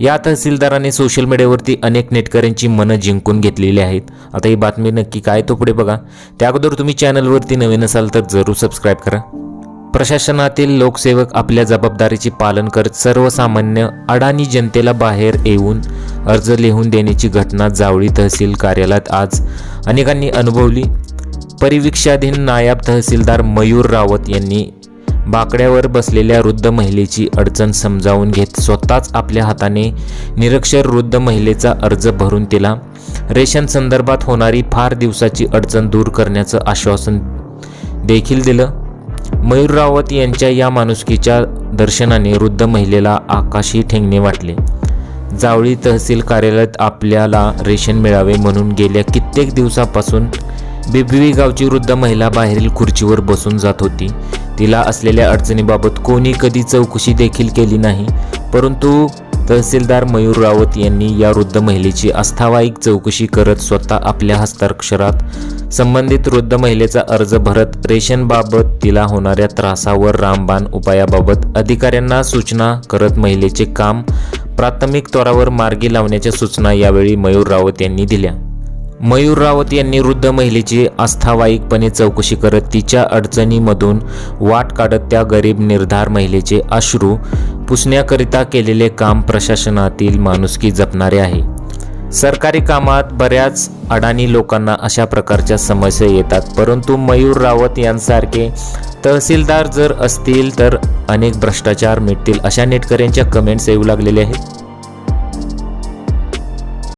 या तहसीलदाराने सोशल मीडियावरती अनेक नेटकऱ्यांची मनं जिंकून घेतलेली आहेत. आता ही बातमी नक्की काय तो पुढे बघा. त्या अगोदर तुम्ही चॅनलवरती नवीन असाल तर जरूर सबस्क्राईब करा. प्रशासनातील लोकसेवक आपल्या जबाबदारीचे पालन करत सर्वसामान्य अडाणी जनतेला बाहेर येऊन अर्ज लिहून देण्याची घटना जावळी तहसील कार्यालयात आज अनेकांनी अनुभवली. परिवीक्षाधीन नायब तहसीलदार मयूर रावत यांनी बाकड्यावर बसलेल्या वृद्ध महिलेची अडचण समजावून घेत स्वतःच आपल्या हाताने निरक्षर वृद्ध महिलेचा अर्ज भरून तिला रेशन संदर्भात होणारी फार दिवसाची अडचण दूर करण्याचं आश्वासन देखील दिलं. मयूर रावत यांच्या या माणुसकीच्या दर्शनाने वृद्ध महिलेला आकाशी ठेंगणे वाटले. जावळी तहसील कार्यालयात आपल्याला रेशन मिळावे म्हणून गेल्या कित्येक दिवसापासून बिबवी गावची वृद्ध महिला बाहेरील खुर्चीवर बसून जात होती. तिला असलेल्या अडचणीबाबत कोणी कधी चौकशी देखील केली नाही. परंतु तहसीलदार मयूर रावत यांनी या वृद्ध महिलेची अस्थावाईक चौकशी करत स्वतः आपल्या हस्ताक्षरात संबंधित वृद्ध महिलेचा अर्ज भरत रेशनबाबत तिला होणाऱ्या त्रासावर रामबाण उपायाबाबत अधिकाऱ्यांना सूचना करत महिलेचे काम प्राथमिक तोरावर मार्गी लावण्याच्या सूचना यावेळी मयूर रावत यांनी दिल्या. मयूर रावत यांनी वृद्ध महिलेची अस्थावाईकपणे चौकशी करत तिच्या अडचणीमधून वाट काढत त्या गरीब निर्धार महिलेचे अश्रू पुसण्याकरिता केलेले काम प्रशासनातील माणुसकी जपणारे आहे. सरकारी कामात बऱ्याच अडाणी लोकांना अशा प्रकारच्या समस्या येतात परंतु मयूर रावत यांसारखे तहसीलदार जर असतील तर अनेक भ्रष्टाचार मिटतील अशा नेटकऱ्यांच्या कमेंट्स येऊ लागलेल्या आहेत.